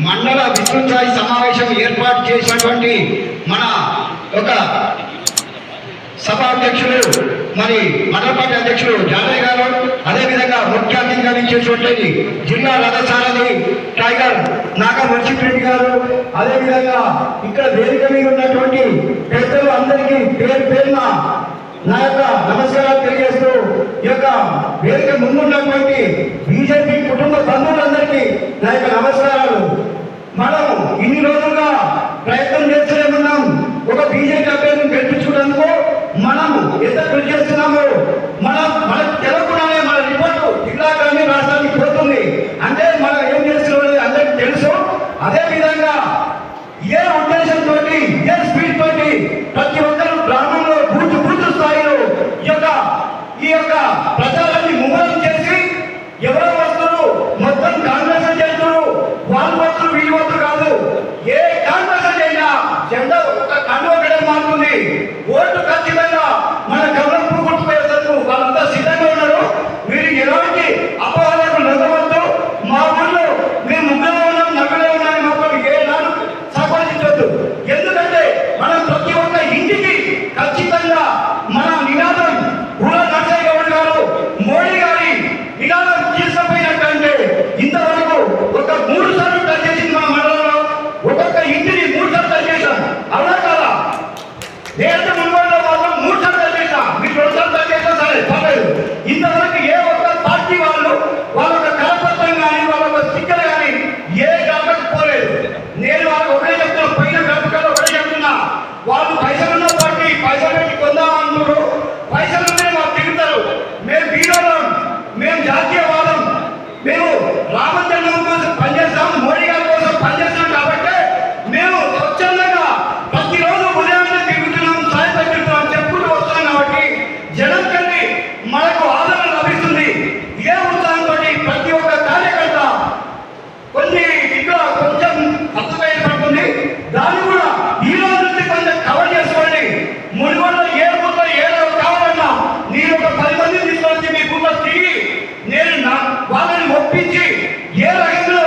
మండల విస్తృతస్థాయి సమావేశం ఏర్పాటు చేసినటువంటి మన ఒక సభాధ్యక్షులు మరి మండల పార్టీ అధ్యక్షులు జానయ్య గారు అదేవిధంగా ముఖ్య అతిథిగా నిలిచేటువంటి జిల్లా రథసారథి టైగర్ నాగ మున్సిపరెడ్డి గారు అదేవిధంగా ఇక్కడ వేదిక మీద ఉన్నటువంటి పెద్దలు అందరికీ పేరు పేరున నా యొక్క నమస్కారాలు తెలియజేస్తూ ఈ యొక్క వేదిక ముందున్నటువంటి ప్రజలని ముమ్మరం చేసి ఎవరో వస్తున్నారు? మొత్తం కాంగ్రెస్ చేస్తున్నారు. వాళ్ళు వస్తున్నారు వీళ్ళు వస్తున్నారు కాదు. ఏ కాంగ్రెస్ అయినా జెండా ఒక కండువ మారుతుంది. ఓటు ఖచ్చితంగా వాళ్ళు పైసలు ఉన్న పార్టీ పైసలు పెట్టి కొందాం అంటున్నారు పైసలు ఏ రకంగా